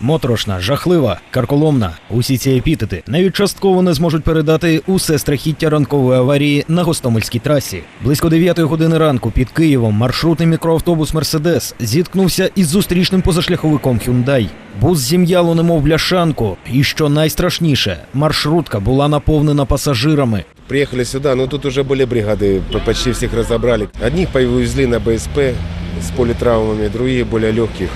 Моторошна, жахлива, карколомна. Усі ці епітети навіть частково не зможуть передати усе страхіття ранкової аварії на Гостомельській трасі. Близько 9 години ранку під Києвом маршрутний мікроавтобус Мерседес зіткнувся із зустрічним позашляховиком Hyundai. Бус зім'яло немов бляшанку, і що найстрашніше, маршрутка була наповнена пасажирами. Приехали сюда, но тут уже были бригады, п- почти всех разобрали. Одних повезли на БСП с политравмами, другие более легких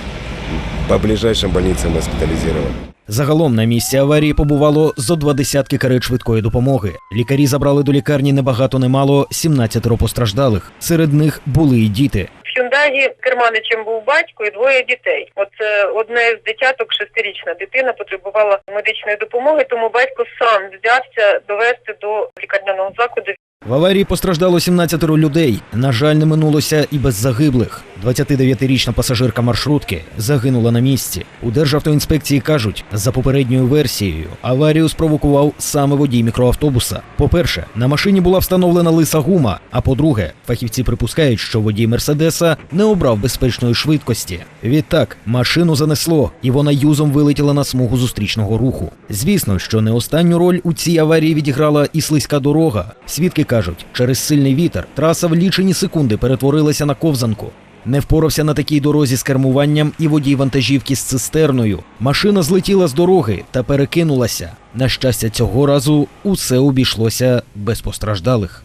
по ближайшим больницам госпитализировали. Загалом на місці аварії побувало зо два десятки карет швидкої допомоги. Лікарі забрали до лікарні небагато немало 17 постраждалих. Серед них були і діти. В Hyundai керманичем був батько і двоє дітей. От е, одне з дитяток, шестирічна дитина, потребувала медичної допомоги, тому батько сам взявся довести до лікарняного закладу. В аварії постраждало 17 людей. На жаль, не минулося і без загиблих. 29-річна пасажирка маршрутки загинула на місці. У Державтоінспекції кажуть, за попередньою версією, аварію спровокував саме водій мікроавтобуса. По-перше, на машині була встановлена лиса гума. А по-друге, фахівці припускають, що водій Мерседеса не обрав безпечної швидкості. Відтак, машину занесло, і вона юзом вилетіла на смугу зустрічного руху. Звісно, що не останню роль у цій аварії відіграла і слизька дорога. Свідки кажуть, через сильний вітер траса в лічені секунди перетворилася на ковзанку. Не впорався на такій дорозі з кермуванням і водій вантажівки з цистерною. Машина злетіла з дороги та перекинулася. На щастя, цього разу усе обійшлося без постраждалих.